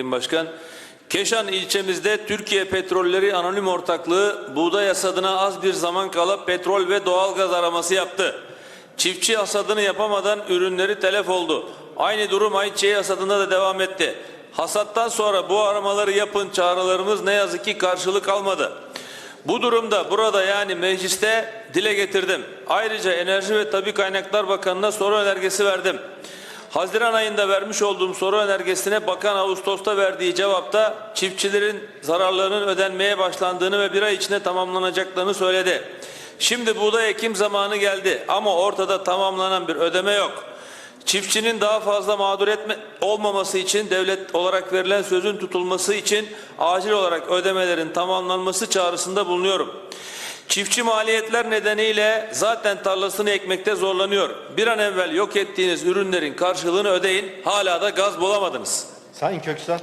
Sayın Başkan. Keşan ilçemizde Türkiye Petrolleri Anonim Ortaklığı buğday hasadına az bir zaman kala petrol ve doğalgaz araması yaptı. Çiftçi hasadını yapamadan ürünleri telef oldu. Aynı durum ayçiçeği hasadında da devam etti. Hasattan sonra bu aramaları yapın çağrılarımız ne yazık ki karşılık almadı. Bu durumda burada yani mecliste dile getirdim. Ayrıca Enerji ve Tabi Kaynaklar Bakanı'na soru önergesi verdim. Haziran ayında vermiş olduğum soru önergesine bakan Ağustos'ta verdiği cevapta çiftçilerin zararlarının ödenmeye başlandığını ve bir ay içinde tamamlanacaklarını söyledi. Şimdi buğday ekim zamanı geldi ama ortada tamamlanan bir ödeme yok. Çiftçinin daha fazla mağdur etme, olmaması için devlet olarak verilen sözün tutulması için acil olarak ödemelerin tamamlanması çağrısında bulunuyorum. Çiftçi maliyetler nedeniyle zaten tarlasını ekmekte zorlanıyor. Bir an evvel yok ettiğiniz ürünlerin karşılığını ödeyin. Hala da gaz bulamadınız. Sayın Köksal.